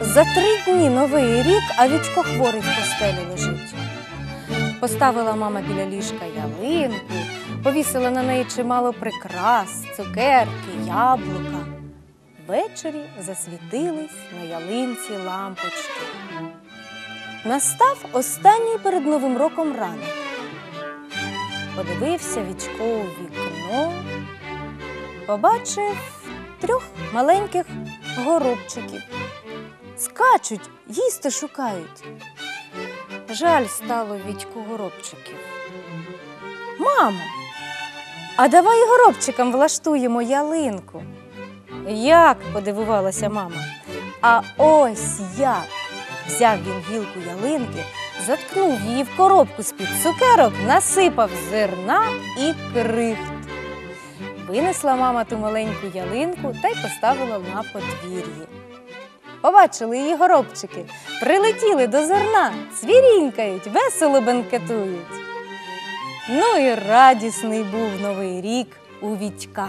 За три дні новий рік, а Вітько хворий в постелі лежить. Поставила мама біля ліжка ялинку, повісила на неї чимало прикрас, цукерки, яблука. Ввечері засвітились на ялинці лампочки. Настав останній перед Новим роком ранок. Подивився Вічко у вікно, побачив трьох маленьких горобчиків. Скачуть, їсти шукають. Жаль стало Вітьку горобчиків. Мамо, а давай горобчикам влаштуємо ялинку. Як? подивувалася мама. А ось як. Взяв він гілку ялинки, заткнув її в коробку з-під цукерок, насипав зерна і крихт. Винесла мама ту маленьку ялинку та й поставила на подвір'ї. Побачили її горобчики, прилетіли до зерна, цвірінькають, весело бенкетують. Ну і радісний був новий рік у Вітька.